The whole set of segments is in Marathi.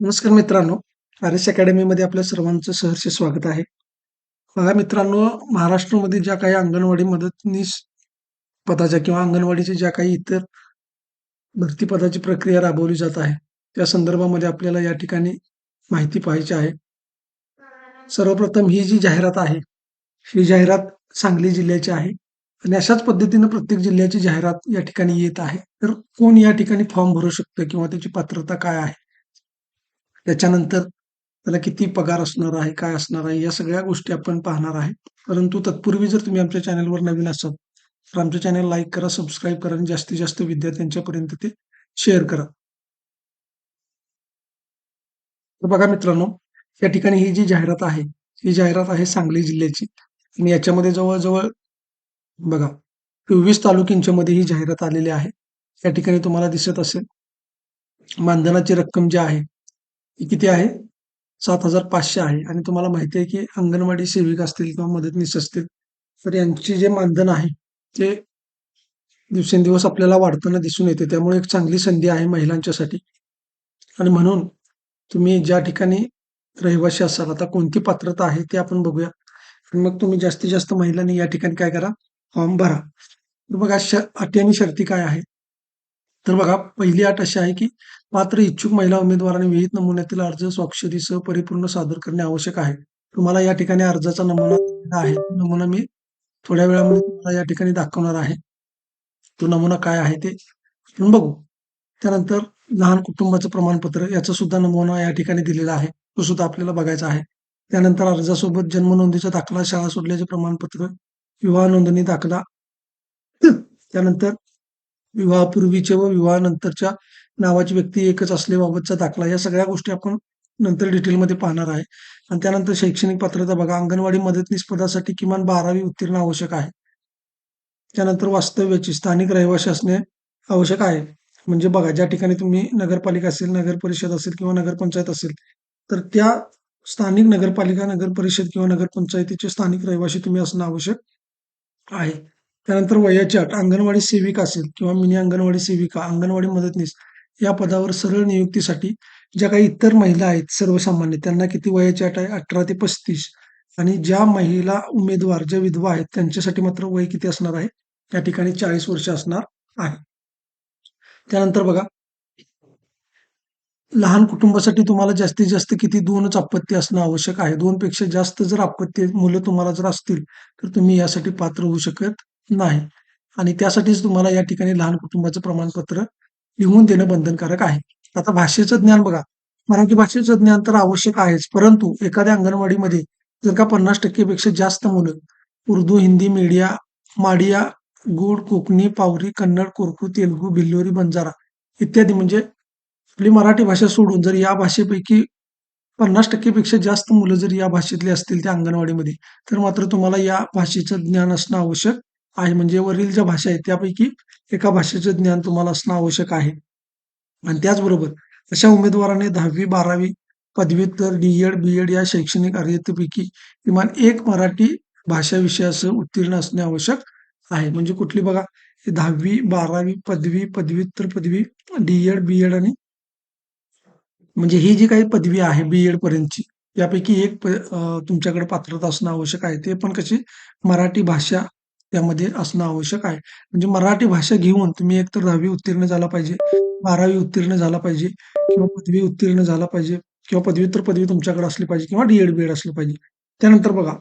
नमस्कार मित्रांनो. आर एस अकॅडमीमध्ये आपल्या सर्वांचं सहर्ष स्वागत आहे. बघा मित्रांनो महाराष्ट्रामध्ये ज्या काही अंगणवाडी मदतनीस पदाच्या किंवा अंगणवाडीच्या ज्या काही इतर भरती पदाची प्रक्रिया राबवली जात आहे त्या संदर्भामध्ये आपल्याला या ठिकाणी माहिती पाहायची आहे. सर्वप्रथम ही जी जाहिरात आहे ही जाहिरात सांगली जिल्ह्याची आहे आणि अशाच पद्धतीनं प्रत्येक जिल्ह्याची जाहिरात या ठिकाणी येत आहे. तर कोण या ठिकाणी फॉर्म भरू शकतं किंवा त्याची पात्रता काय आहे? त्याच्यानंतर त्याला किती पगार असणार आहे काय असणार आहे या सगळ्या गोष्टी आपण पाहणार आहे. परंतु तत्पूर्वी जर तुम्ही आमच्या चॅनलवर नवीन असाल तर आमच्या चॅनल लाईक करा सबस्क्राईब करा आणि जास्तीत जास्त विद्यार्थ्यांच्यापर्यंत ते शेअर करा. तर बघा मित्रांनो या ठिकाणी ही जी जाहिरात आहे ही जाहिरात आहे सांगली जिल्ह्याची. आणि याच्यामध्ये जवळजवळ बघा चोवीस तालुक्यांच्या मध्ये ही जाहिरात आलेली आहे. या ठिकाणी तुम्हाला दिसत असेल मानधनाची रक्कम जी आहे ही किती आहे? सात हजार पाचशे आहे. आणि तुम्हाला माहिती आहे की अंगणवाडी सेविका असतील किंवा मदतनीस असतील तर यांची जे मानधन आहे ते दिवसेंदिवस आपल्याला वाढताना दिसून येते. त्यामुळे एक चांगली संधी आहे महिलांच्यासाठी. आणि म्हणून तुम्ही ज्या ठिकाणी रहिवासी असाल आता कोणती पात्रता आहे ते आपण बघूया. आणि मग तुम्ही जास्तीत जास्त महिलांनी या ठिकाणी काय करा? फॉर्म भरा. तर बघा श अटी आणि शर्ती काय आहे? तर बघा पहिली अट अशी आहे की मात्र इच्छुक महिला उमेदवारांनी विहित नमुन्यातील अर्ज स्वाक्षरीसह परिपूर्ण सादर करणे आवश्यक आहे. तुम्हाला या ठिकाणी अर्जाचा नमुना दिलेला आहे. नमुना मी थोड्या वेळामध्ये तुम्हाला या ठिकाणी दाखवणार आहे. तो नमुना काय आहे ते आपण बघू. त्यानंतर लहान कुटुंबाचं प्रमाणपत्र याचा सुद्धा नमुना या ठिकाणी दिलेला आहे. तो सुद्धा आपल्याला बघायचा आहे. त्यानंतर अर्जासोबत जन्म नोंदीचा दाखला शाळा सोडल्याचे प्रमाणपत्र विवाह नोंदणी दाखला. त्यानंतर विवाहापूर्वीचे व विवाहानंतरच्या नावाची व्यक्ती एकच असल्याबाबतचा दाखला. या सगळ्या गोष्टी आपण नंतर डिटेलमध्ये पाहणार आहे. आणि त्यानंतर शैक्षणिक पात्रता बघा. अंगणवाडी मदतनीस पदासाठी किमान बारावी उत्तीर्ण आवश्यक आहे. त्यानंतर वास्तव्याची स्थानिक रहिवासी असणे आवश्यक आहे. म्हणजे बघा ज्या ठिकाणी तुम्ही नगरपालिका असेल नगर परिषद असेल किंवा नगरपंचायत असेल तर त्या स्थानिक नगरपालिका नगर परिषद किंवा नगरपंचायतीचे स्थानिक रहिवाशी तुम्ही असणं आवश्यक आहे. त्यानंतर वयाची अट. अंगणवाडी सेविका असेल किंवा मिनी अंगणवाडी सेविका अंगणवाडी मदतनीस या पदावर सरळ नियुक्तीसाठी ज्या काही इतर महिला आहेत सर्वसामान्य त्यांना किती वयाची अट आहे? अठरा ते पस्तीस. आणि ज्या महिला उमेदवार ज्या विधवा आहेत त्यांच्यासाठी मात्र वय किती असणार आहे? त्या ठिकाणी चाळीस वर्ष असणार आहे. त्यानंतर बघा लहान कुटुंबासाठी तुम्हाला जास्तीत जास्त किती दोनच आपत्ती असणं आवश्यक आहे? दोन पेक्षा जास्त जर आपत्ती मुलं तुम्हाला जर असतील तर तुम्ही यासाठी पात्र होऊ शकत नाही. आणि त्यासाठीच तुम्हाला या ठिकाणी लहान कुटुंबाचं प्रमाणपत्र लिहून देणं बंधनकारक आहे. आता भाषेचं ज्ञान बघा. मराठी भाषेचं ज्ञान तर आवश्यक आहेच. परंतु एखाद्या अंगणवाडीमध्ये जर का पन्नास टक्केपेक्षा जास्त मुलं उर्दू हिंदी मीडिया माडिया गुड कोकणी पावरी कन्नड कोरकू तेलुगू भिल्लोरी बंजारा इत्यादी म्हणजे आपली मराठी भाषा सोडून जर या भाषेपैकी पन्नास टक्केपेक्षा जास्त मुलं जर या भाषेतली असतील त्या अंगणवाडीमध्ये तर मात्र तुम्हाला या भाषेचं ज्ञान असणं आवश्यक आहे म्हणजे वरील ज्या भाषा आहेत त्यापैकी एका भाषेचं ज्ञान तुम्हाला असणं आवश्यक आहे. आणि त्याचबरोबर अशा उमेदवाराने दहावी बारावी पदव्युत्तर डी एड बी एड या शैक्षणिक अर्हतेपैकी किमान एक मराठी भाषा विषयासह उत्तीर्ण असणे आवश्यक आहे. म्हणजे कुठली बघा दहावी बारावी पदवी पदव्युत्तर पदवी डी एड बी एड आणि म्हणजे ही जी काही पदवी आहे बी एड पर्यंतची यापैकी एक तुमच्याकडे पात्रता असणं आवश्यक आहे. ते पण कशी मराठी भाषा त्यामध्ये असणं आवश्यक आहे. म्हणजे मराठी भाषा घेऊन तुम्ही एकतर दहावी उत्तीर्ण झाला पाहिजे बारावी उत्तीर्ण झाला पाहिजे किंवा पदवी उत्तीर्ण झाला पाहिजे किंवा पदव्युत्तर पदवी तुमच्याकडे असली पाहिजे किंवा डीएड बी एड असली पाहिजे. त्यानंतर बघा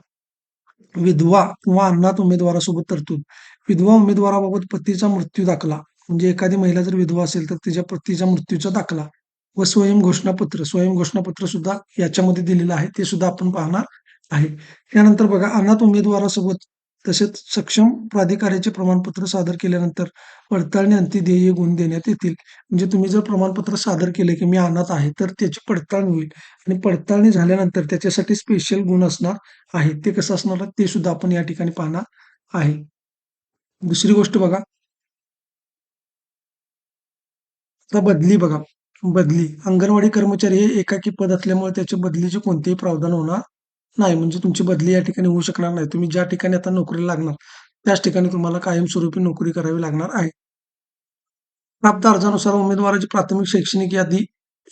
विधवा किंवा अन्नात उमेदवारासोबत तरतूद. विधवा उमेदवाराबाबत पतीचा मृत्यू दाखला. म्हणजे एखादी महिला जर विधवा असेल तर तिच्या पतीच्या मृत्यूचा दाखला व स्वयं घोषणापत्र स्वयं घोषणापत्र सुद्धा याच्यामध्ये दिलेलं आहे. ते सुद्धा आपण पाहणार आहे. त्यानंतर बघा अनाथ उमेदवारासोबत तसेच सक्षम प्राधिकाऱ्याचे प्रमाणपत्र सादर केल्यानंतर पडताळणी अंती ध्येय गुण देण्यात येतील. म्हणजे तुम्ही जर प्रमाणपत्र सादर केले की मी अनाथ आहे तर त्याची पडताळणी होईल. आणि पडताळणी झाल्यानंतर त्याच्यासाठी स्पेशल गुण असणार आहे ते कसं असणार ते सुद्धा आपण या ठिकाणी पाहणार आहे. दुसरी गोष्ट बघा. आता बदली बघा. बदली. अंगणवाडी कर्मचारी हे एकाकी पद असल्यामुळे त्याच्या बदलीचे कोणतेही प्रावधान होणार नाही म्हणजे तुमची बदली या ठिकाणी होऊ शकणार नाही. तुम्ही ज्या ठिकाणी आता नोकरीला लागणार त्याच ठिकाणी तुम्हाला कायमस्वरूपी नोकरी करावी लागणार आहे. प्राप्त अर्जानुसार उमेदवाराची प्राथमिक शैक्षणिक यादी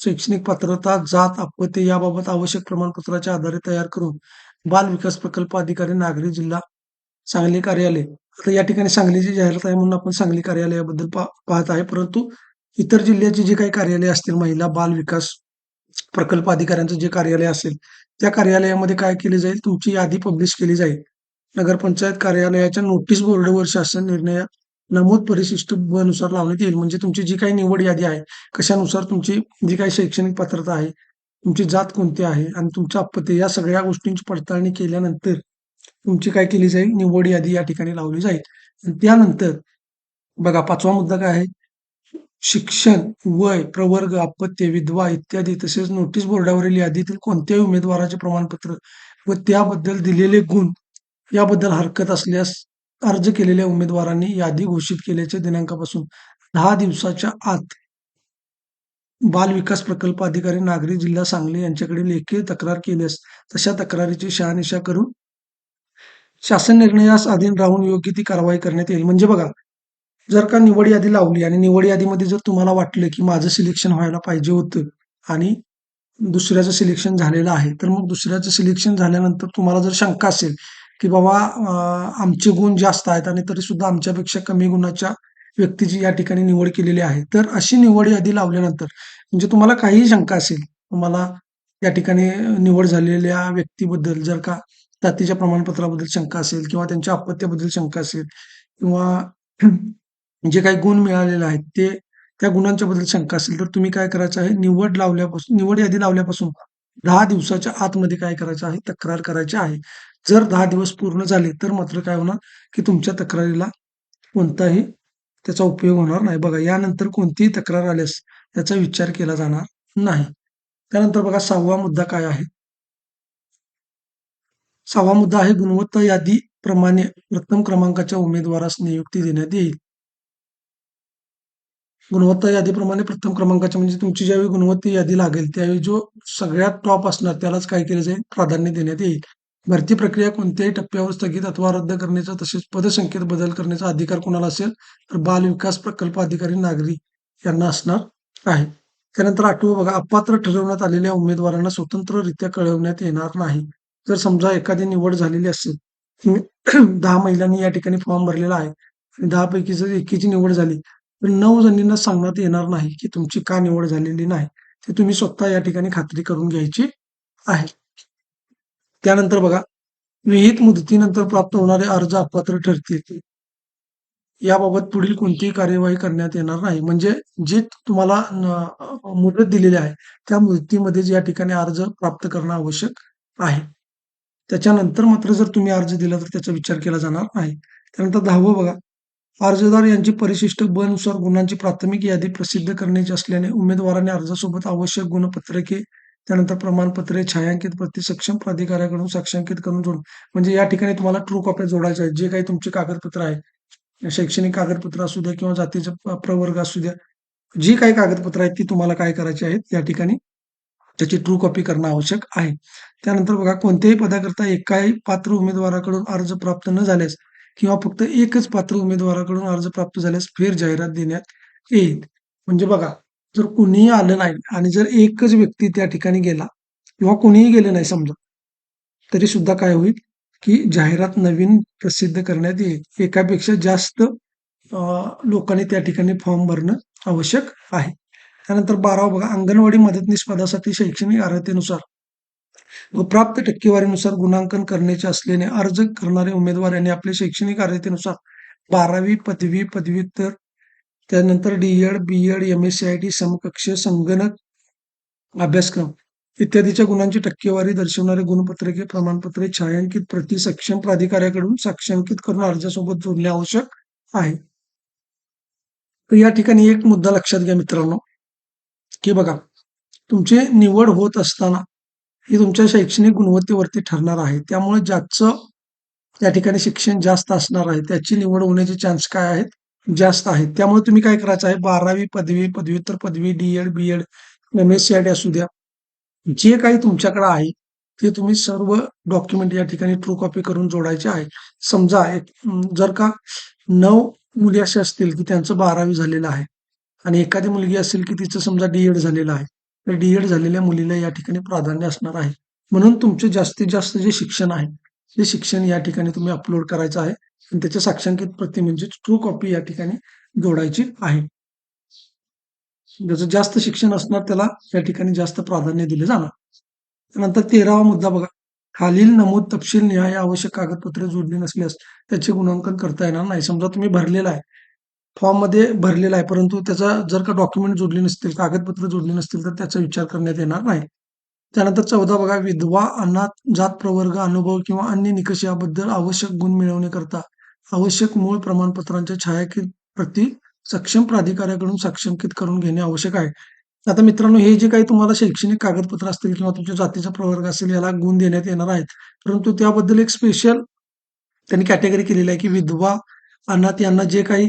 शैक्षणिक पात्रता जात अपत्य याबाबत आवश्यक प्रमाणपत्राच्या आधारे तयार करून बाल विकास प्रकल्प अधिकारी नागरी जिल्हा सांगली कार्यालय. आता या ठिकाणी सांगलीची जाहिरात आहे म्हणून आपण सांगली कार्यालयाबद्दल पा- पाहत आहे. परंतु इतर जिल्ह्याची जी काही कार्यालय असतील महिला बाल विकास प्रकल्प अधिकाऱ्यांचं जे कार्यालय असेल त्या कार्यालयामध्ये काय केले जाईल? तुमची यादी पब्लिश केली जाईल. नगरपंचायत कार्यालयाच्या नोटीस बोर्डवर शासन निर्णय नमूद परिशिष्टनुसार लावण्यात येईल. म्हणजे तुमची जी काही निवड यादी आहे कशानुसार तुमची जी काही शैक्षणिक पात्रता आहे तुमची जात कोणती आहे आणि तुमचं अपत्य या सगळ्या गोष्टींची पडताळणी केल्यानंतर तुमची काय केली जाईल? निवड यादी या ठिकाणी लावली जाईल. त्यानंतर बघा पाचवा मुद्दा काय आहे? शिक्षण वय प्रवर्ग अपत्य विधवा इत्यादी तसेच नोटीस बोर्डावरील यादीतील कोणत्याही उमेदवाराचे प्रमाणपत्र व त्याबद्दल दिलेले गुण याबद्दल हरकत असल्यास अर्ज केलेल्या उमेदवारांनी यादी घोषित केल्याच्या दिनांकापासून दहा दिवसाच्या आत बाल विकास प्रकल्प अधिकारी नागरी जिल्हा सांगली यांच्याकडे लेखी तक्रार केल्यास तशा तक्रारीची शहानिशा करून शासन निर्णयास अधीन राहून योग्य ती कारवाई करण्यात येईल. म्हणजे बघा जर का निवड यादी लावली आणि निवड यादीमध्ये जर तुम्हाला वाटलं की माझं सिलेक्शन व्हायला पाहिजे होतं आणि दुसऱ्याचं सिलेक्शन झालेलं आहे तर मग दुसऱ्याचं सिलेक्शन झाल्यानंतर तुम्हाला जर शंका असेल की बाबा आमचे गुण जास्त आहेत आणि तरी सुद्धा आमच्यापेक्षा कमी गुणाच्या व्यक्तीची या ठिकाणी निवड केलेली आहे तर अशी निवड यादी लावल्यानंतर म्हणजे तुम्हाला काहीही शंका असेल तुम्हाला या ठिकाणी निवड झालेल्या व्यक्तीबद्दल जर का जातीच्या प्रमाणपत्राबद्दल शंका असेल किंवा त्यांच्या अपत्याबद्दल शंका असेल किंवा जे काही गुण मिळालेले आहेत ते त्या गुणांच्या बद्दल शंका असेल तर तुम्ही काय करायचं आहे? निवड लावल्यापासून निवड यादी लावल्यापासून दहा दिवसाच्या आतमध्ये काय करायचं आहे? तक्रार करायची आहे. जर दहा दिवस पूर्ण झाले तर मात्र काय होणार? की तुमच्या तक्रारीला कोणताही त्याचा उपयोग होणार नाही. बघा यानंतर कोणतीही तक्रार आल्यास त्याचा विचार केला जाणार नाही. त्यानंतर बघा सहावा मुद्दा काय आहे? सहावा मुद्दा आहे गुणवत्ता यादी प्रमाणे प्रथम क्रमांकाच्या उमेदवारास नियुक्ती देण्यात येईल. गुणवत्ता यादीप्रमाणे प्रथम क्रमांकाच्या म्हणजे तुमची ज्यावेळी गुणवत्ता यादी लागेल त्यावेळी जो सगळ्यात टॉप असणार त्यालाच काय केलं जाईल? प्राधान्य देण्यात येईल. भरती प्रक्रिया कोणत्याही टप्प्यावर स्थगित अथवा रद्द करण्याचा तसेच पदसंख्येत बदल करण्याचा अधिकार कोणाला असेल तर बाल विकास प्रकल्प अधिकारी नागरी यांना असणार आहे. त्यानंतर आठवं बघा अपात्र ठरवण्यात आलेल्या उमेदवारांना स्वतंत्ररित्या कळवण्यात येणार नाही. जर समजा एखादी निवड झालेली असेल दहा महिलांनी या ठिकाणी फॉर्म भरलेला आहे आणि दहा पैकी जर एकीची निवड झाली नऊ जणींना सांगण्यात येणार नाही की तुमची का निवड झालेली नाही. ते तुम्ही स्वतः या ठिकाणी खात्री करून घ्यायची आहे. त्यानंतर बघा विहित मुदतीनंतर प्राप्त होणारे अर्ज अपात्र ठरतील. याबाबत पुढील कोणतीही कार्यवाही करण्यात येणार नाही. म्हणजे जे तुम्हाला मुदत दिलेली आहे त्या मुदतीमध्ये या ठिकाणी अर्ज प्राप्त करणं आवश्यक आहे. त्याच्यानंतर मात्र जर तुम्ही अर्ज दिला तर त्याचा विचार केला जाणार नाही. त्यानंतर दहावं बघा अर्जदार यांची परिशिष्ट बनुसार गुणांची प्राथमिक यादी प्रसिद्ध करण्याची असल्याने उमेदवाराने अर्जासोबत आवश्यक गुणपत्रके त्यानंतर प्रमाणपत्रे छायांकित प्रति सक्षम प्राधिकाऱ्याकडून साक्षांकित करून जोड म्हणजे या ठिकाणी तुम्हाला ट्रू कॉप्या जोडायच्या आहेत जे काही तुमचे कागदपत्र आहे शैक्षणिक कागदपत्र असू द्या किंवा जातीचे प्रवर्ग असू द्या जी काही कागदपत्र आहेत ती तुम्हाला काय करायची आहेत या ठिकाणी त्याची ट्रू कॉपी करणं आवश्यक आहे. त्यानंतर बघा कोणत्याही पदाकरता एकाही पात्र उमेदवाराकडून अर्ज प्राप्त न झाल्यास किंवा फक्त एकच पात्र उमेदवाराकडून अर्ज प्राप्त झाल्यास फेर जाहिरात देण्यात येईल. म्हणजे बघा जर कुणीही आलं नाही आणि जर एकच व्यक्ती त्या ठिकाणी गेला किंवा कुणीही गेले नाही समजा तरी सुद्धा काय होईल की जाहिरात नवीन प्रसिद्ध करण्यात येईल. एकापेक्षा जास्त लोकांनी त्या ठिकाणी फॉर्म भरणं आवश्यक आहे. त्यानंतर बारावा बघा अंगणवाडी मदतनीस पदासाठी शैक्षणिक अर्हतेनुसार व प्राप्त टक्केवारीनुसार गुणांकन करण्याचे असल्याने अर्ज करणारे उमेदवार यांनी आपल्या शैक्षणिक अर्हतेनुसार बारावी पदवी पदव्युत्तर त्यानंतर DEd BEd M S C I T समकक्ष संगणक अभ्यासक्रम इत्यादीच्या गुणांची टक्केवारी दर्शवणारे गुणपत्रके प्रमाणपत्रे छायांकित प्रति सक्षम प्राधिकाऱ्याकडून साक्षांकित करून अर्जासोबत जोडणे आवश्यक आहे. तर या ठिकाणी एक मुद्दा लक्षात घ्या मित्रांनो. की बघा तुमची निवड होत असताना ही तुमच्या शैक्षणिक गुणवत्तेवरती ठरणार आहे. त्यामुळे ज्याचं त्या ठिकाणी शिक्षण जास्त असणार आहे त्याची निवड होण्याचे चान्स काय आहेत? जास्त आहेत. त्यामुळे तुम्ही काय करायचं आहे? बारावी पदवी पदव्युत्तर पदवी DEd BEd M S C I असू द्या. जे काही तुमच्याकडे आहे ते तुम्ही सर्व डॉक्युमेंट या ठिकाणी ट्रू कॉपी करून जोडायचे आहे. समजा एक जर का नऊ मुली अशी असतील की त्यांचं बारावी झालेलं आहे आणि एखादी मुलगी असेल की तिचं समजा डीएड झालेलं आहे डीएड झालेल्या मुलीला या ठिकाणी प्राधान्य असणार आहे. म्हणून तुमचे जास्तीत जास्त जे शिक्षण आहे ते शिक्षण या ठिकाणी तुम्ही अपलोड करायचं आहे आणि त्याच्या साक्षांकित प्रती म्हणजे ट्रू कॉपी या ठिकाणी जोडायची आहे. ज्याचं जास्त शिक्षण असणार त्याला या ठिकाणी जास्त प्राधान्य दिले जाणार. त्यानंतर तेरावा मुद्दा बघा. खालील नमूद तपशील निहाय आवश्यक कागदपत्रे जोडली नसल्यास त्याचे गुणांकन करता येणार नाही. समजा तुम्ही भरलेला आहे फॉर्ममध्ये भरलेला आहे. परंतु त्याचा जर का डॉक्युमेंट जोडले नसतील कागदपत्र जोडले नसतील तर त्याचा विचार करण्यात येणार नाही. त्यानंतर चौदा बघा विधवा अनाथ जात प्रवर्ग अनुभव किंवा अन्य निकष याबद्दल आवश्यक गुण मिळवण्याकरता आवश्यक मूळ प्रमाणपत्रांच्या छायाकित प्रती सक्षम प्राधिकाऱ्याकडून सक्षमकित करून घेणे आवश्यक आहे. आता मित्रांनो हे जे काही तुम्हाला शैक्षणिक कागदपत्र असतील किंवा तुमच्या जातीचा प्रवर्ग असेल याला गुण देण्यात येणार आहेत. परंतु त्याबद्दल एक स्पेशल त्यांनी कॅटेगरी केलेली आहे की विधवा अनाथ यांना जे काही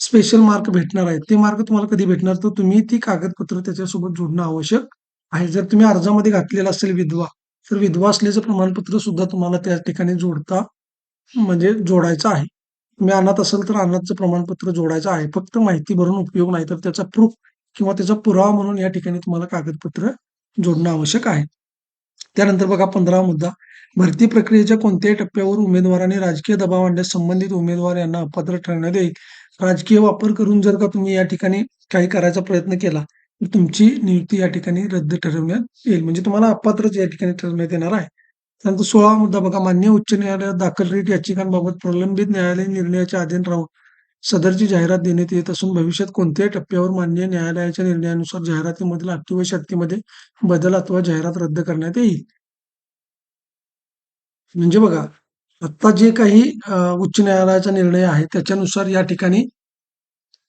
स्पेशल मार्क भेटणार आहेत. ते मार्क तुम्हाला कधी भेटणार? तर तुम्ही ती कागदपत्र त्याच्यासोबत जोडणं आवश्यक आहे. जर तुम्ही अर्जामध्ये घातलेला असेल विधवा तर विधवा असल्याचं प्रमाणपत्र सुद्धा तुम्हाला त्या ठिकाणी जोडता म्हणजे जोडायचं आहे. तुम्ही अनाथ असेल तर अनाथचं प्रमाणपत्र जोडायचं आहे. फक्त माहिती भरून उपयोग नाही तर त्याचा प्रूफ किंवा त्याचा पुरावा म्हणून या ठिकाणी तुम्हाला कागदपत्र जोडणं आवश्यक आहे. त्यानंतर बघा पंधरावा मुद्दा. भरती प्रक्रियेच्या कोणत्याही टप्प्यावर उमेदवाराने राजकीय दबाव आणण्यास संबंधित उमेदवार यांना अपात्र ठरण्यात येईल. राजकीय वापर करून जर का तुम्ही या ठिकाणी काही करायचा प्रयत्न केला तर तुमची नियुक्ती या ठिकाणी रद्द ठरवण्यात येईल. म्हणजे तुम्हाला अपात्रच या ठिकाणी ठरवण्यात येणार आहे. त्यानंतर सोळा मुद्दा बघा मान्य उच्च न्यायालयात दाखल रीट याचिकांबाबत प्रलंबित न्यायालयीन निर्णयाच्या अधीन राहून सदरची जाहिरात देण्यात येत असून भविष्यात कोणत्याही टप्प्यावर मान्य न्यायालयाच्या निर्णयानुसार जाहिरातीमधील अटी व बदल अथवा जाहिरात रद्द करण्यात येईल. म्हणजे बघा आत्ता जे काही उच्च न्यायालयाचा निर्णय आहे त्याच्यानुसार या ठिकाणी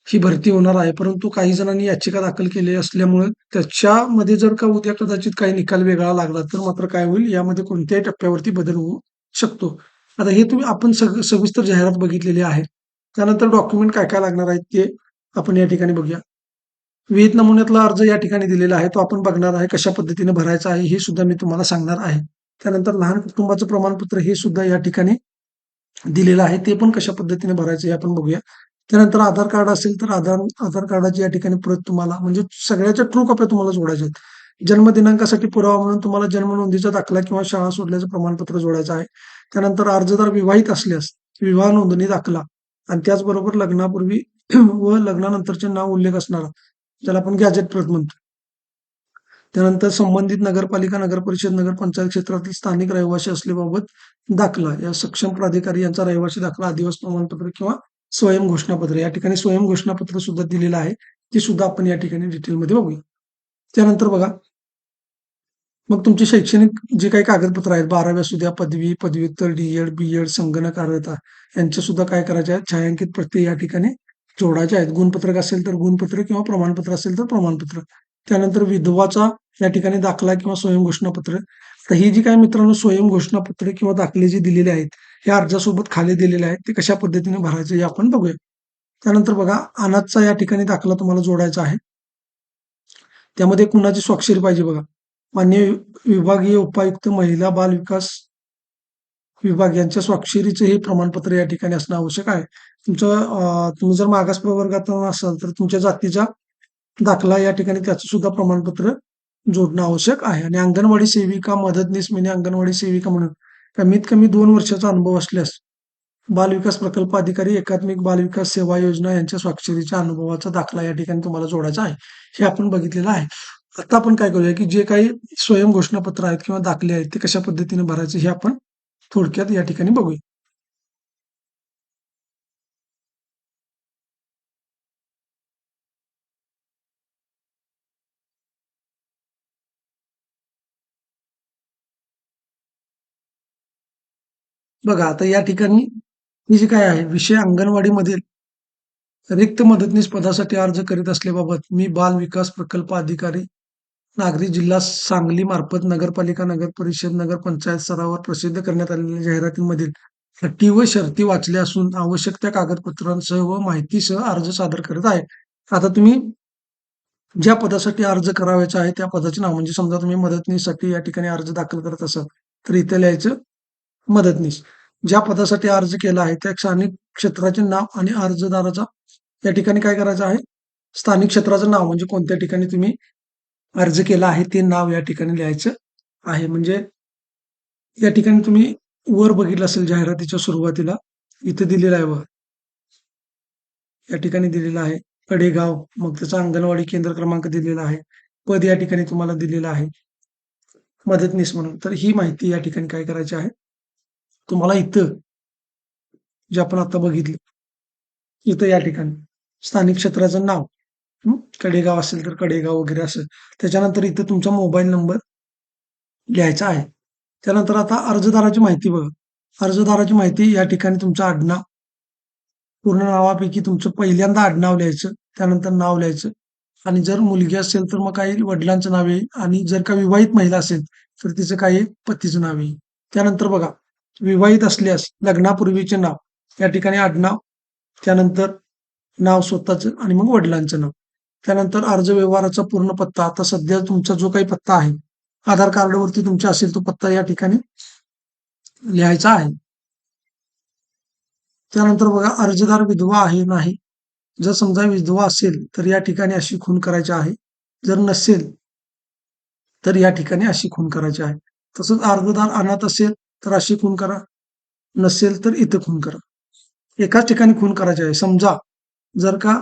ही भरती होणार आहे. परंतु काही जणांनी याचिका दाखल केली असल्यामुळे त्याच्यामध्ये जर का उद्या कदाचित काही निकाल वेगळा लागला तर मात्र काय होईल? यामध्ये कोणत्याही टप्प्यावरती बदल होऊ शकतो. आता हे तुम्ही आपण सग सविस्तर जाहिरात बघितलेली आहे. त्यानंतर डॉक्युमेंट काय काय लागणार आहेत ते आपण या ठिकाणी बघूया. विहित नमुन्यातला अर्ज या ठिकाणी दिलेला आहे. तो आपण बघणार आहे कशा पद्धतीने भरायचा आहे हे सुद्धा मी तुम्हाला सांगणार आहे. त्यानंतर लहान कुटुंबाचं प्रमाणपत्र हे सुद्धा या ठिकाणी दिलेलं आहे. ते पण कशा पद्धतीने भरायचं हे आपण बघूया. त्यानंतर आधार कार्ड असेल तर आधार आधार कार्डाची या ठिकाणी परत तुम्हाला म्हणजे सगळ्याच्या ट्रू कॉप्या तुम्हाला जोडायच्या आहेत. जन्मदिनांकासाठी पुरावा म्हणून तुम्हाला जन्म नोंदीचा दाखला किंवा शाळा सोडल्याचं प्रमाणपत्र जोडायचं आहे. त्यानंतर अर्जदार विवाहित असल्यास विवाह नोंदणी दाखला आणि त्याचबरोबर लग्नापूर्वी व लग्नानंतरचे नाव उल्लेख असणारा ज्याला आपण गॅजेट प्रत म्हणतो. त्यानंतर संबंधित नगरपालिका नगरपरिषद नगरपंचायत क्षेत्रातील स्थानिक रहिवासी असल्याबाबत दाखला या सक्षम प्राधिकारी यांचा रहिवासी दाखला आदिवास प्रमाणपत्र किंवा स्वयं घोषणापत्र. या ठिकाणी स्वयं घोषणापत्र सुद्धा दिलेलं आहे. ते सुद्धा आपण या ठिकाणी डिटेलमध्ये बघूया. त्यानंतर बघा. मग तुमचे शैक्षणिक जे काही कागदपत्र आहेत बाराव्या सुद्धा पदवी पदव्युत्तर डीएड बीएड संगणक अर्हता यांच्या सुद्धा काय करायचे आहेत? छायांकित प्रत्यय या ठिकाणी जोडायचे आहेत. गुणपत्रक असेल तर गुणपत्र किंवा प्रमाणपत्र असेल तर प्रमाणपत्र. त्यानंतर विधवाचा या ठिकाणी दाखला किंवा स्वयं घोषणापत्र. तर ही जी काही मित्रांनो स्वयं घोषणापत्र किंवा दाखले जे दिलेले आहेत हे अर्जासोबत खाली दिलेले आहेत ते कशा पद्धतीने भरायचे हे आपण बघूया. त्यानंतर बघा अनाथचा या ठिकाणी दाखला तुम्हाला जोडायचा आहे. त्यामध्ये कुणाची स्वाक्षरी पाहिजे बघा. मान्य विभागीय उपायुक्त महिला बाल विकास विभाग यांच्या स्वाक्षरीचे हे प्रमाणपत्र या ठिकाणी असणं आवश्यक आहे. तुमचं तुम्ही जर मागास प्रवर्गात असाल तर तुमच्या जातीचा दाखला या ठिकाणी त्याचं सुद्धा प्रमाणपत्र जोडणं आवश्यक आहे. आणि अंगणवाडी सेविका मदतनीस म्हणजे अंगणवाडी सेविका म्हणून कमीत कमी दोन वर्षाचा अनुभव असल्यास बालविकास प्रकल्प अधिकारी एकात्मिक बालविकास सेवा योजना यांच्या स्वाक्षरीच्या अनुभवाचा दाखला या ठिकाणी तुम्हाला जोडायचा आहे. हे आपण बघितलेलं आहे. आता आपण काय करूया की जे काही स्वयं घोषणापत्र आहेत किंवा दाखले आहेत ते कशा पद्धतीने भरायचे हे आपण थोडक्यात या ठिकाणी बघूया. बघा आता या ठिकाणी ही जी काय आहे विषय अंगणवाडीमधील रिक्त मदतनीस पदासाठी अर्ज करीत असल्याबाबत मी बाल विकास प्रकल्प अधिकारी नागरी जिल्हा सांगली मार्फत नगरपालिका नगर परिषद नगर पंचायत स्तरावर प्रसिद्ध करण्यात आलेल्या जाहिरातींमधील अटी व शर्ती वाचल्या असून आवश्यक त्या कागदपत्रांसह व माहितीसह अर्ज सादर करत आहे. आता तुम्ही ज्या पदासाठी अर्ज करावायचा आहे त्या पदाचे नाव म्हणजे समजा तुम्ही मदतनीससाठी या ठिकाणी अर्ज दाखल करत असाल तर इथे लिहायचं मदतनीस. ज्या पदासाठी अर्ज केला आहे त्या स्थानिक क्षेत्राचे नाव आणि अर्जदाराचा या ठिकाणी काय करायचं आहे? स्थानिक क्षेत्राचं नाव म्हणजे कोणत्या ठिकाणी तुम्ही अर्ज केला आहे ते नाव या ठिकाणी लिहायचं आहे. म्हणजे या ठिकाणी तुम्ही वर बघितलं असेल जाहिरातीच्या सुरुवातीला इथं दिलेलं आहे वर. या ठिकाणी दिलेलं आहे कडेगाव मग त्याचा अंगणवाडी केंद्र क्रमांक दिलेला आहे पद या ठिकाणी तुम्हाला दिलेलं आहे मदतनीस म्हणून. तर ही माहिती या ठिकाणी काय करायची आहे? तुम्हाला इथं जे आपण आता बघितलं इथं या ठिकाणी स्थानिक क्षेत्राचं नाव कडेगाव असेल तर कडेगाव वगैरे असेल त्याच्यानंतर इथं तुमचा मोबाईल नंबर लिहायचा आहे. त्यानंतर आता अर्जदाराची माहिती बघा. अर्जदाराची माहिती या ठिकाणी तुमचं आडनाव पूर्ण नावापैकी तुमचं पहिल्यांदा आडनाव लिहायचं त्यानंतर नाव लिहायचं. आणि जर मुलगी असेल तर मग काही वडिलांचं नाव येईल. आणि जर का विवाहित महिला असेल तर तिचं काही पतीचं नाव येईल. त्यानंतर बघा विवाहित असल्यास लग्नापूर्वीचे नाव या ठिकाणी आडनाव त्यानंतर नाव स्वतःचं आणि मग वडिलांचं नाव. त्यानंतर अर्ज व्यवहाराचा पूर्ण पत्ता. आता सध्या तुमचा जो काही पत्ता आहे आधार कार्डवरती तुमचा असेल तो पत्ता या ठिकाणी लिहायचा आहे. त्यानंतर बघा अर्जदार विधवा आहे नाही. जर समजा विधवा असेल तर या ठिकाणी अशी खून करायची आहे. जर नसेल तर या ठिकाणी अशी खून करायची आहे. तसंच अर्जदार अनाथ असेल तर अशी खून करा. नसेल तर इथं खून करा. एकाच ठिकाणी खून करायची आहे. समजा जर का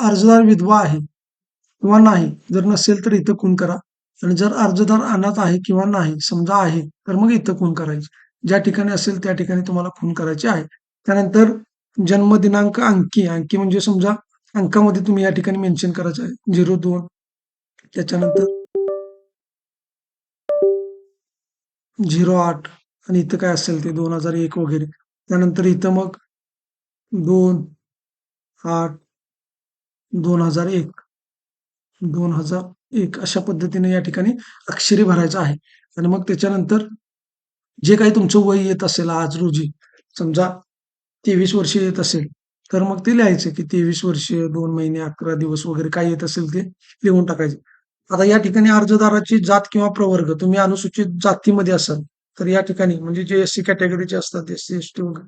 अर्जदार विधवा आहे किंवा नाही जर नसेल तर इथं खून करा. आणि जर अर्जदार अनाथ आहे किंवा नाही समजा आहे तर मग इथं खून करायची. ज्या ठिकाणी असेल त्या ठिकाणी तुम्हाला खून करायचे आहे. त्यानंतर जन्मदिनांक अंकी अंकी म्हणजे समजा अंकामध्ये तुम्ही या ठिकाणी मेन्शन करायचं आहे. झिरो दोन. त्याच्यानंतर झिरो आठ आणि इथं काय असेल ते दोन हजार एक वगैरे. त्यानंतर इथं मग दोन आठ दोन हजार एक. दोन हजार एक अशा पद्धतीने या ठिकाणी अक्षरे भरायचं आहे. आणि मग त्याच्यानंतर जे काही तुमचं वय येत असेल आज रोजी समजा तेवीस वर्ष येत असेल तर मग ते लिहायचं की तेवीस वर्ष दोन महिने अकरा दिवस वगैरे काय येत असेल ते लिहून टाकायचे. आता या ठिकाणी अर्जदाराची जात किंवा प्रवर्ग तुम्ही अनुसूचित जातीमध्ये असाल तर या ठिकाणी म्हणजे जे एस सी कॅटेगरीचे असतात एस सी एस टी वगैरे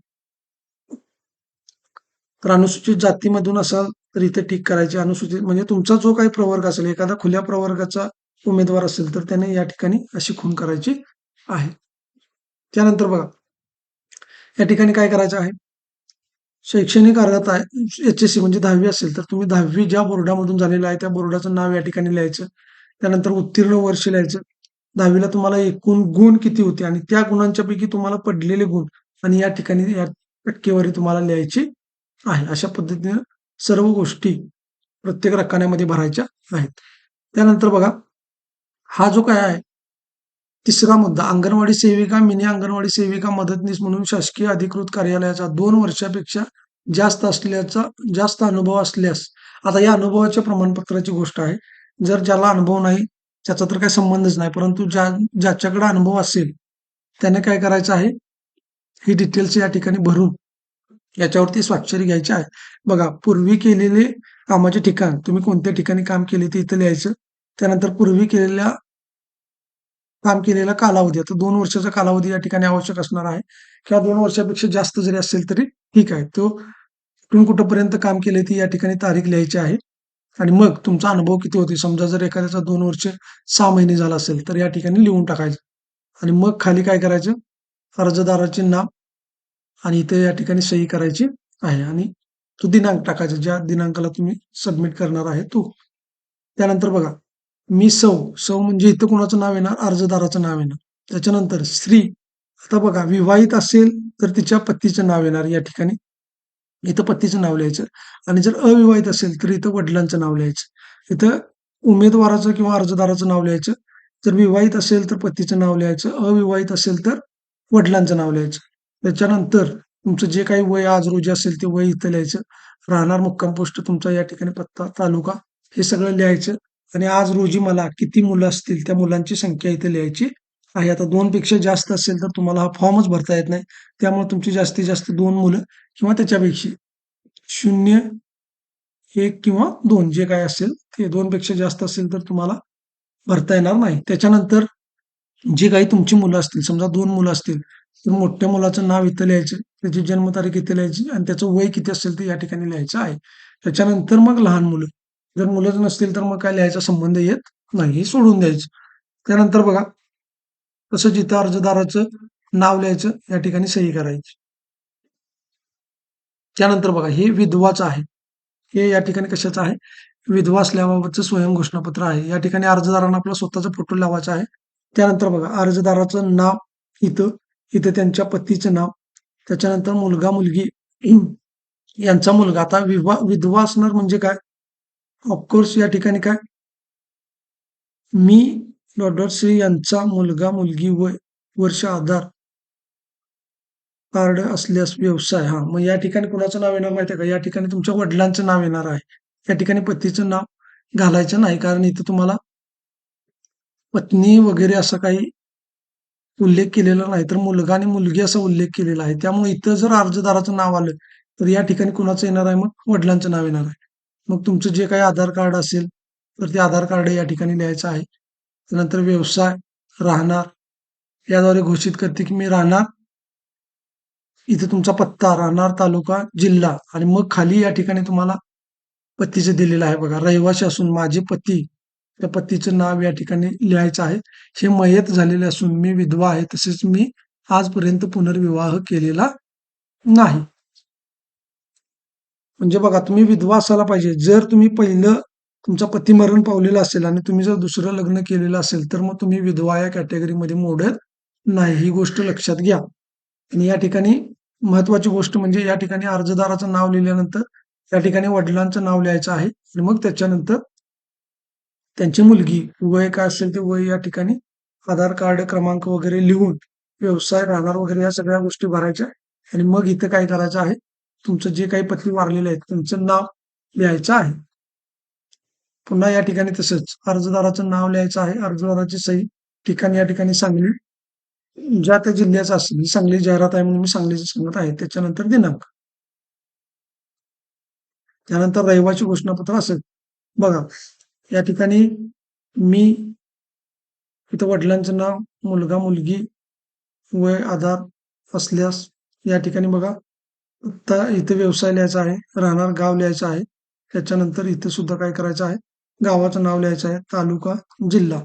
तर अनुसूचित जातीमधून असाल तर इथे टिक करायचे. अनुसूचित म्हणजे तुमचा जो काही प्रवर्ग असेल एखादा खुल्या प्रवर्गाचा उमेदवार असेल तर त्याने या ठिकाणी अशी खून करायची आहे. त्यानंतर बघा या ठिकाणी काय करायचं आहे? शैक्षणिक अर्हता एच एस सी म्हणजे दहावी असेल तर तुम्ही दहावी ज्या बोर्डामधून झालेला आहे त्या बोर्डाचं नाव या ठिकाणी लिहायचं. त्यानंतर उत्तीर्ण वर्ष लिहायचं. दहावीला तुम्हाला एकूण गुण किती होते? आणि त्या गुणांच्या पैकी तुम्हाला पडलेले गुण आणि या ठिकाणी या टक्केवारी तुम्हाला लिहायची आहे. अशा पद्धतीने सर्व गोष्टी प्रत्येक रकान्यामध्ये भरायच्या आहेत. त्यानंतर बघा हा जो काय आहे तिसरा मुद्दा अंगणवाडी सेविका मिनी अंगणवाडी सेविका मदतनीस म्हणून शासकीय अधिकृत कार्यालयाचा दोन वर्षापेक्षा जास्त असल्याचा जास्त अनुभव असल्यास आता या अनुभवाच्या प्रमाणपत्राची गोष्ट आहे. जर ज्याला अनुभव नाही त्याचा तर काही संबंधच नाही. परंतु ज्या ज्याच्याकडे अनुभव असेल त्याने काय करायचं आहे? ही डिटेल्स या ठिकाणी भरून याच्यावरती स्वाक्षरी घ्यायची आहे. बघा पूर्वी केलेले कामाचे ठिकाण तुम्ही कोणत्या ठिकाणी काम केले ते इथं लिहायचं. त्यानंतर पूर्वी केलेल्या काम केलेला कालावधी आता दोन वर्षाचा कालावधी या ठिकाणी आवश्यक असणार आहे. किंवा दोन वर्षापेक्षा जास्त जरी असेल तरी ठीक आहे. तो कुठून कुठंपर्यंत काम केले ती या ठिकाणी तारीख लिहायची आहे. आणि मग तुमचा अनुभव किती होते? समजा जर एखाद्याचा दोन वर्ष सहा महिने झाला असेल तर या ठिकाणी लिहून टाकायचं. आणि मग खाली काय करायचं? अर्जदाराचे नाव आणि इथे या ठिकाणी सही करायची आहे. आणि तो दिनांक टाकायचा ज्या दिनांकाला तुम्ही सबमिट करणार आहे तो. त्यानंतर बघा मी सौ. सौ म्हणजे इथं कोणाचं नाव येणार? अर्जदाराचं नाव येणार. त्याच्यानंतर स्त्री. आता बघा विवाहित असेल तर तिच्या पतीचं नाव येणार या ठिकाणी. इथं पतीचं नाव लिहायचं. आणि जर अविवाहित असेल तर इथं वडिलांचं नाव लिहायचं. इथं उमेदवाराचं किंवा अर्जदाराचं नाव लिहायचं. जर विवाहित असेल तर पतीचं नाव लिहायचं. अविवाहित असेल तर वडिलांचं नाव लिहायचं. त्याच्यानंतर तुमचं जे काही वय आज रोजी असेल ते वय इथं लिहायचं. राहणार मुक्काम पोस्ट तुमचा या ठिकाणी पत्ता तालुका हे सगळं लिहायचं. आणि आज रोजी मला किती मुलं असतील त्या मुलांची संख्या इथे लिहायची आहे. आता दोन पेक्षा जास्त असेल तर तुम्हाला हा फॉर्मच भरता येत नाही. त्यामुळे तुमची जास्तीत जास्त दोन मुलं किंवा त्याच्यापेक्षा शून्य एक किंवा दोन जे काय असेल ते दोन पेक्षा जास्त असेल तर तुम्हाला भरता येणार नाही. त्याच्यानंतर जे काही तुमची मुलं असतील समजा दोन मुलं असतील तर मोठ्या मुलाचं नाव इथं लिहायचं त्याची जन्मतारीख इथं लिहायची आणि त्याचं वय किती असेल ते या ठिकाणी लिहायचं आहे. त्याच्यानंतर मग लहान मुलं. जर मुलंच नसतील तर मग काय लिहायचा संबंध येत नाही हे सोडून द्यायचं. त्यानंतर बघा तसं जिथं अर्जदाराचं नाव लिहायचं या ठिकाणी सही करायची. त्यानंतर बघा हे विधवाचं आहे. हे या ठिकाणी कशाचं आहे? विधवा असल्याबाबतचं स्वयं घोषणापत्र आहे. या ठिकाणी अर्जदारांना आपला स्वतःचा फोटो लावायचा आहे. त्यानंतर बघा अर्जदाराचं नाव इथं इथं त्यांच्या पतीचं नाव. त्याच्यानंतर मुलगा मुलगी. यांचा मुलगा. आता विवा विधवा असणार म्हणजे काय? ऑफकोर्स या ठिकाणी काय? मी डॉक्टर श्री यांचा मुलगा मुलगी वय वर्ष आधार. कार्ड असल्यास व्यवसाय हा. मग या ठिकाणी कुणाचं नाव येणार माहिती आहे का? या ठिकाणी तुमच्या वडिलांचं नाव येणार आहे. या ठिकाणी पतीचं नाव घालायचं नाही कारण इथं तुम्हाला पत्नी वगैरे असा काही उल्लेख केलेला नाही तर मुलगा आणि मुलगी असा उल्लेख केलेला आहे. त्यामुळे इथं जर अर्जदाराचं नाव आलं तर या ठिकाणी कुणाचं येणार आहे? मग वडिलांचं नाव येणार आहे. मग तुमचं जे काही आधार कार्ड असेल तर ते आधार कार्ड या ठिकाणी लिहायचं आहे. त्यानंतर व्यवसाय राहणार. याद्वारे घोषित करते की मी राहणार इथे तुमचा पत्ता राहणार तालुका जिल्हा आणि मग खाली या ठिकाणी तुम्हाला पत्तीचं दिलेलं आहे बघा. रहिवासी असून माझे पती त्या पतीचं नाव या ठिकाणी लिहायचं आहे. हे मयत झालेले असून मी विधवा आहे तसेच मी आजपर्यंत पुनर्विवाह केलेला नाही. म्हणजे बघा तुम्ही विधवा असायला पाहिजे. जर तुम्ही पहिलं तुमचा पती मरण पावलेला असेल आणि तुम्ही जर दुसरं लग्न केलेलं असेल तर मग तुम्ही विधवा या कॅटेगरीमध्ये मोडत नाही. ही गोष्ट लक्षात घ्या. आणि या ठिकाणी महत्वाची गोष्ट म्हणजे या ठिकाणी अर्जदाराचं नाव लिहिल्यानंतर या ठिकाणी वडिलांचं नाव लिहायचं आहे. आणि मग त्याच्यानंतर त्यांची मुलगी वय काय असेल ते वय या ठिकाणी आधार कार्ड क्रमांक वगैरे लिहून व्यवसाय राहणार वगैरे या सगळ्या गोष्टी भरायच्या आणि मग इथं काय करायचं आहे? तुमचं जे काही पती वारलेले आहेत त्यांचं नाव लिहायचं आहे. पुन्हा या ठिकाणी तसंच अर्जदाराचं नाव लिहायचं आहे. अर्जदाराची सही ठिकाण या ठिकाणी सांगली ज्या त्या जिल्ह्याचा असेल ही सांगली जाहिरात आहे म्हणून मी सांगलीचं सांगत आहे त्याच्यानंतर दिनांक. त्यानंतर रहिवासी घोषणापत्र असेल. बघा या ठिकाणी मी इथं वडिलांचं नाव मुलगा मुलगी वय आधार असल्यास या ठिकाणी बघा त्या इथं व्यवसाय लिहायचा आहे राहणार गाव लिहायचं आहे त्याच्यानंतर इथे सुद्धा काय करायचं आहे गावाचं नाव लिहायचं आहे तालुका जिल्हा.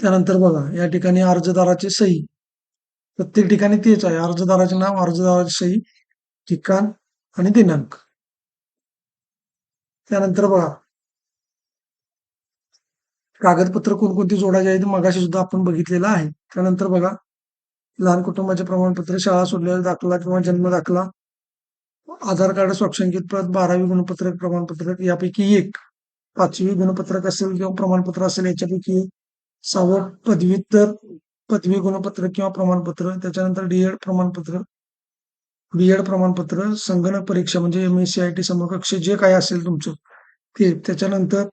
त्यानंतर बघा या ठिकाणी अर्जदाराची सही. प्रत्येक ठिकाणी तेच आहे. अर्जदाराचे नाव अर्जदाराची सही ठिकाण आणि दिनांक. त्यानंतर बघा कागदपत्र कोणकोणती जोडायची आहेत मगाशी सुद्धा आपण बघितलेलं आहे. त्यानंतर बघा लहान कुटुंबाचे प्रमाणपत्र शाळा सोडलेला दाखला किंवा जन्म दाखला आधार कार्ड स्वाक्षंकित प्रत बारावी गुणपत्रक प्रमाणपत्र यापैकी एक. पाचवी गुणपत्रक असेल किंवा प्रमाणपत्र असेल याच्यापैकी एक. सहावं पदवीतर पदवी गुणपत्र किंवा प्रमाणपत्र त्याच्यानंतर डीएड प्रमाणपत्र बीएड प्रमाणपत्र संगणक परीक्षा म्हणजे M S C I T समकक्ष जे काय असेल तुमचं ते त्याच्यानंतर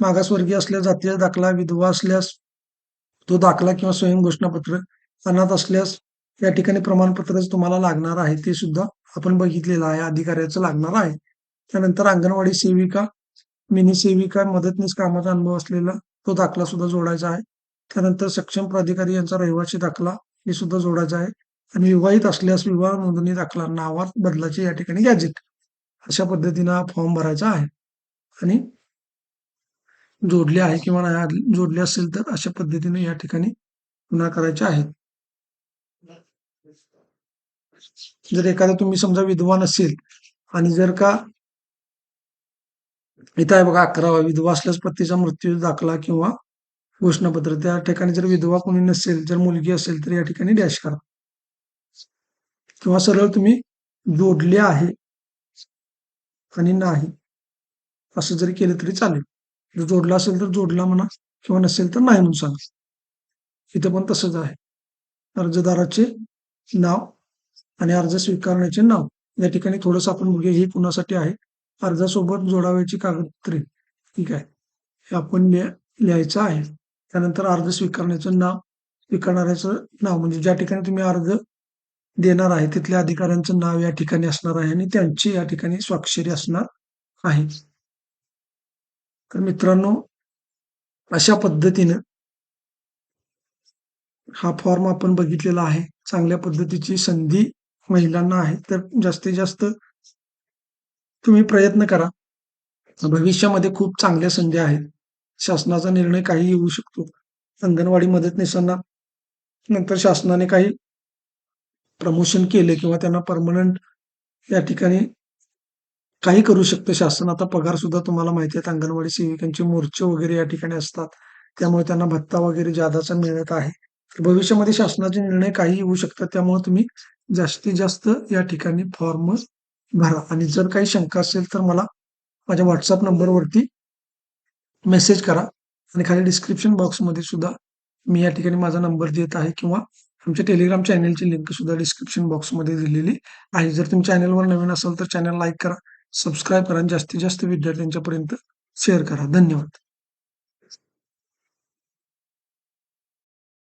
मागासवर्गीय असल्यास जातीय दाखला विधवा असल्यास तो दाखला किंवा स्वयं घोषणापत्र अनाथ असल्यास या ठिकाणी प्रमाणपत्रच तुम्हाला लागणार आहे ते सुद्धा आपण बघितलेलं आहे अधिकाऱ्याचं लागणार आहे. त्यानंतर अंगणवाडी सेविका मिनी सेविका मदतनीस कामाचा अनुभव असलेला तो दाखला सुद्धा जोडायचा आहे. त्यानंतर सक्षम प्राधिकारी यांचा रहिवासी दाखला हे सुद्धा जोडायचा आहे. आणि विवाहित असल्यास विवाह नोंदणी दाखला नावात बदलाचे या ठिकाणी गॅजेट अशा पद्धतीनं हा फॉर्म भरायचा आहे. आणि जोडले आहे किंवा नाही जोडले असेल तर अशा पद्धतीने या ठिकाणी पुन्हा करायचे आहेत जर एखादा तुम्ही समजा विद्वान असेल आणि जर का इथं आहे बघा अकरावा विधवा असल्यास पतीचा मृत्यू दाखला किंवा घोषणापत्र. त्या ठिकाणी जर विधवा कोणी नसेल जर मुलगी असेल तर या ठिकाणी डॅश करा. किंवा सरळ तुम्ही जोडले आहे आणि नाही असं जरी केलं तरी चालेल. जर जोडला असेल तर जोडला म्हणा किंवा नसेल तर नाही म्हणून सांगा. इथं पण तसंच आहे. अर्जदाराचे नाव आणि अर्ज स्वीकारण्याचे नाव. या ठिकाणी थोडंसं आपण बघूया हे कुणासाठी आहे? अर्जासोबत जोडावयाची कागदपत्रे ठीक आहे. हे आपण लिहायचं आहे. त्यानंतर अर्ज स्वीकारण्याचं नाव स्वीकारणाऱ्याचं नाव म्हणजे ज्या ठिकाणी तुम्ही अर्ज देणार आहे तिथल्या अधिकाऱ्यांचं नाव या ठिकाणी असणार आहे आणि त्यांची या ठिकाणी स्वाक्षरी असणार आहे. तर मित्रांनो अशा पद्धतीनं हा फॉर्म आपण बघितलेला आहे. चांगल्या पद्धतीची संधी महिलांना आहे. तर जास्तीत जास्त तुम्ही प्रयत्न करा. भविष्यामध्ये खूप चांगल्या संधी आहेत. शासनाचा निर्णय काही येऊ शकतो. अंगणवाडी मदतनीसांना नंतर शासनाने काही प्रमोशन केले किंवा त्यांना परमनंट या ठिकाणी काही करू शकतं. शासन आता पगार सुद्धा तुम्हाला माहिती आहे. अंगणवाडी सेविकांचे मोर्चे वगैरे या ठिकाणी असतात. त्यामुळे त्यांना भत्ता वगैरे जादाचा मिळत आहे. तर भविष्यामध्ये शासनाचे निर्णय काही येऊ शकतात. त्यामुळे तुम्ही जास्तीत जास्त या ठिकाणी फॉर्म भरा आणि जर काही शंका असेल तर मला माझ्या व्हॉट्सअप नंबरवरती मेसेज करा. आणि खाली डिस्क्रिप्शन बॉक्समध्ये सुद्धा मी या ठिकाणी माझा नंबर देत आहे किंवा आमच्या टेलिग्राम चॅनेलची लिंक सुद्धा डिस्क्रिप्शन बॉक्समध्ये दिलेली आहे. जर तुम्ही चॅनेलवर नवीन असाल तर चॅनल लाईक करा सबस्क्राईब करा आणि जास्तीत जास्त विद्यार्थ्यांच्यापर्यंत शेअर करा. धन्यवाद.